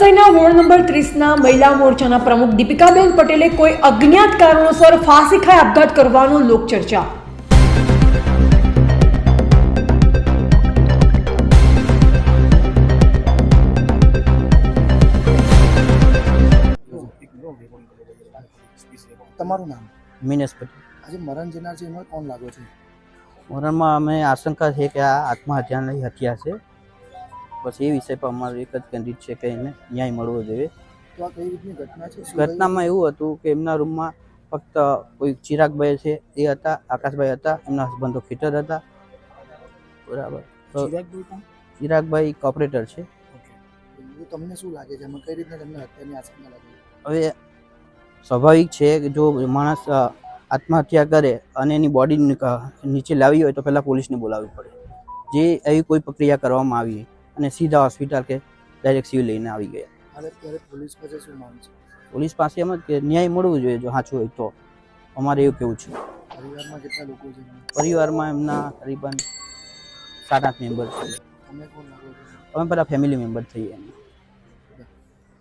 વસઈના ward number ત્રીસના મહિલા મોરચાના પ્રમુખ દીપિકાબેન પટેલે કોઈ અજ્ઞાત કારણોસર ફાંસી ખાઈ આપઘાત કરવાનો લોકચર્ચા. તમારું નામ? મિનેશ પટેલ. આજે મરણ જનાર છે એમાં કોણ લાગો છે? મરણમાં અમે આશંકા છે કે આ આત્મહત્યાની હત્યા છે. બસ એ વિષય પર અમારું એક જ કેન્દ્રિત છે કે એને ન્યાય મળવો જોઈએ? ઘટનામાં એવું હતું કે એમના રૂમમાં ફક્ત કોઈ ચિરાગભાઈ છે એ હતા આકાશભાઈ હતા એમના હસબન્ડ તો ફિટર હતા. બરાબર. તો ચિરાગભાઈ કોપરેટર છે. તમને શું લાગે છે? કઈ રીતે તમને હત્યાની આશંકા લાગે? હવે સ્વાભાવિક છે કે જો માણસ આત્મહત્યા કરે અને એની બોડી નીચે લાવી હોય તો પહેલાં પોલીસને બોલાવવી પડે. જે એવી કોઈ પ્રક્રિયા કરવામાં આવી અને સીધા હોસ્પિટલ કે ડાયરેક્ટ સિવિલ લઈને આવી ગયા. પોલીસ પાસે શું માંગ છે? પોલીસ પાસે એમ જ કે ન્યાય મળવું જોઈએ જો સાચું હોય તો. અમારે એવું કેવું છે. પરિવારમાં કેટલા લોકો છે? પરિવારમાં એમના કરીબન સાત આઠ મેમ્બર છે. અમે પેલા ફેમિલી મેમ્બર થઈએ એમ.